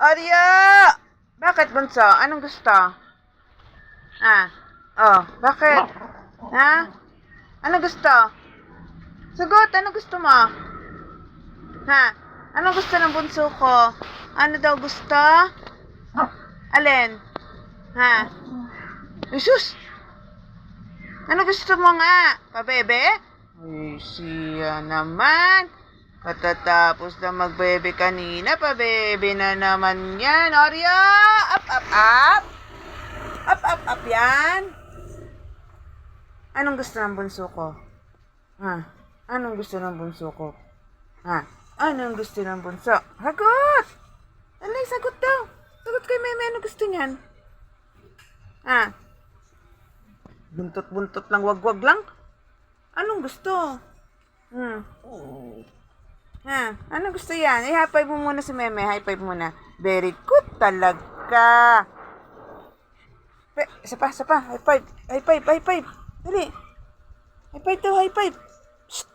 Arya! Bakit, bunso? Anong gusto? Ah, oh, bakit? Ha? Ano gusto? Sagot, ano gusto mo? Ha? Ano gusto ng bunso ko? Ano daw gusto? Alin? Ha? Jesus! Ano gusto mo nga? Pabebe? Ay, siya naman. Katatapos na magbebe kanina, pabebe na naman yan. Arya! Up, up, up! Up, up, up yan! Anong gusto ng bunso ko? Ha? Anong gusto ng bunso ko? Ha? Anong gusto ng bunso? Hagot! Alay, sagot daw. Sagot kay Meme, ano gusto niyan? Ha? Buntot-buntot lang, wag-wag lang. Anong gusto? Hmm. Ha? Anong gusto yan? Eh, high five mo muna si Meme. High five muna. Very good talaga. Pe, isa pa, isa pa. High five. High five, high five. Dali. High five daw, high five.